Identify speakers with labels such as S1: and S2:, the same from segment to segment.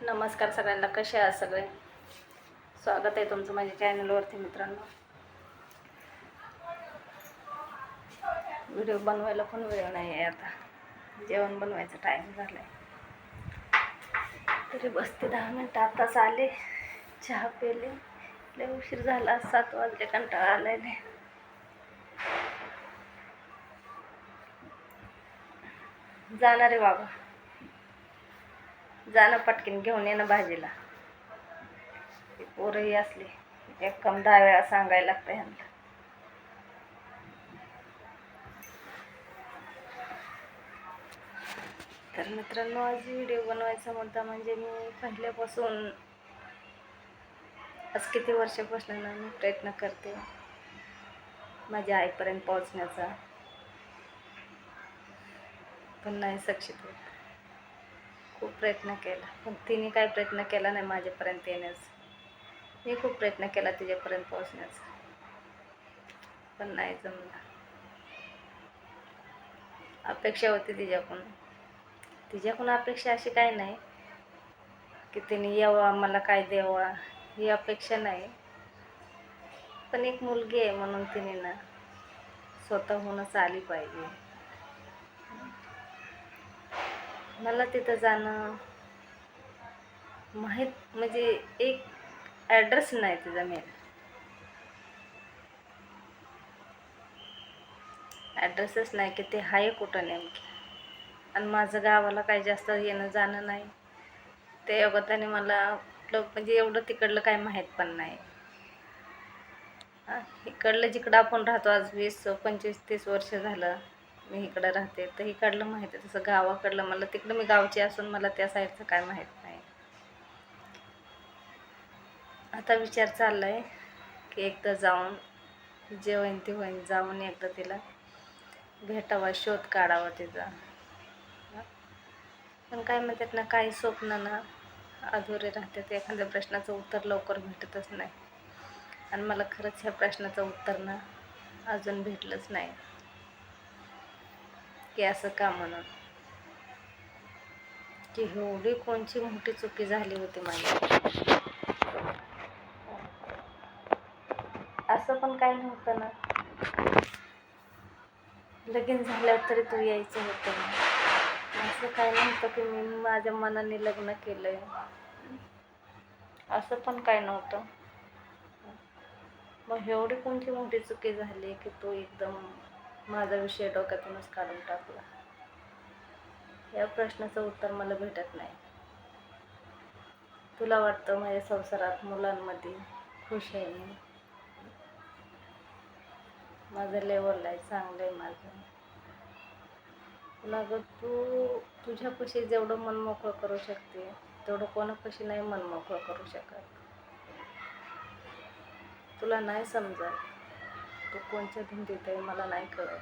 S1: नमस्कार सगळ्यांना कसे आहात सगळे? स्वागत आहे तुमचं माझ्या चॅनलवरती मित्रांनो. व्हिडिओ बनवायला पण वेळ नाही आहे आता. जेवण बनवायचा टाईम झाला आहे तरी बसते दहा मिनटं आताच आले चहा पेले. लय उशीर झाला सात वाजले कंटाळा आलाय नाही जाणार आहे बाबा. जाणं पटकन घेऊन ये ना भाजीला. पोरही पोरंही असली एक कम दहा वेळा सांगायला लागतं ह्यांना. तर मित्रांनो आज व्हिडिओ बनवायचा मुद्दा म्हणजे मी पहिल्यापासून आज किती वर्षापासून मी प्रयत्न करते माझ्या आईपर्यंत पोहोचण्याचा. पण नाही सक्षित होत. खूप प्रयत्न केला. पण तिने काय प्रयत्न केला नाही माझ्यापर्यंत येण्याचा. मी खूप प्रयत्न केला तिच्यापर्यंत पोहोचण्याचा. पण नाही जमला. अपेक्षा होती तिच्याकडून. तिच्याकडून अपेक्षा अशी काही नाही की तिने यावा मला काय द्यावा ही अपेक्षा नाही. पण एक मुलगी आहे म्हणून तिने ना स्वतःहूनच आली पाहिजे. मला तिथं जाणं माहीत म्हणजे एक ॲड्रेस नाही तिचा मेन ॲड्रेसच नाही की ते आहे कुठं नेमकी. आणि माझं गावाला काही जास्त येणं जाणं नाही. ते योगताने मला आपलं म्हणजे एवढं तिकडलं काही माहीत पण नाही. इकडलं जिकडं आपण राहतो आज वीस पंचवीस तीस वर्ष झालं. मी इकडं राहते तर इकडलं माहीत आहे तसं गावाकडलं मला तिकडं मी गावची असून मला त्या साईडचं काय माहीत नाही. आता विचार चालला आहे की एकदा जाऊन जे होईन ते होईन जाऊन एकदा तिला भेटावा शोध काढावा तिचा. पण काय म्हणतात ना काही स्वप्न ना अधुरे राहतात एखाद्या प्रश्नाचं उत्तर लवकर भेटतच नाही. आणि मला खरंच ह्या प्रश्नाचं उत्तर ना अजून भेटलंच नाही. की असं का म्हणून? की एवढी कोणची मोठी चुकी झाली होती माझी असं पण काही नव्हतं ना? लगीन झाल्यावर तरी तू यायचं होतं असं काही नव्हतं की मी माझ्या मनाने लग्न केलंय. असं पण काही नव्हतं. मग एवढी कोणती मोठी चुकी झाली की तो एकदम माझा विषय डोक्यातूनच काढून टाकला. या प्रश्नाचं उत्तर मला भेटत नाही. तुला वाटतं माझ्या संसारात मुलांमध्ये खुश आहे मी? माझं लेवल आहे चांगलं आहे माझं. तुला अगं तू तुझ्यापाशी जेवढं मन मोकळं करू शकते तेवढं कोणापाशी नाही मन मोकळं करू शकत. तुला नाही समजत. तू कोणच्या धुंदीत आहे मला नाही कळत.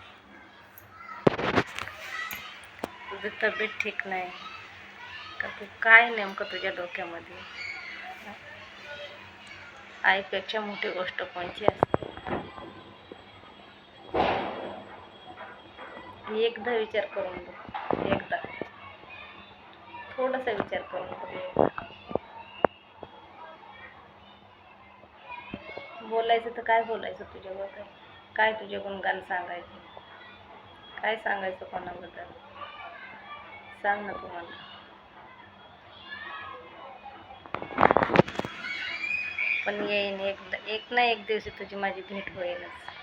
S1: तुझी तब्येत ठीक नाही. का तू काय नेमकं तुझ्या डोक्यामध्ये? आईपेक्षा मोठी गोष्ट कोणची असते? एकदा विचार करून बघ. एकदा. थोडासा विचार करून बघ. बोलायचं तर काय बोलायचं तुझ्याबद्दल काय तुझे गुणगान सांगायचे? काय सांगायचं कोणाबद्दल? सांग ना तुम्हाला. पण येईन एक एक ना एक दिवशी तुझी माझी भेट होईलच.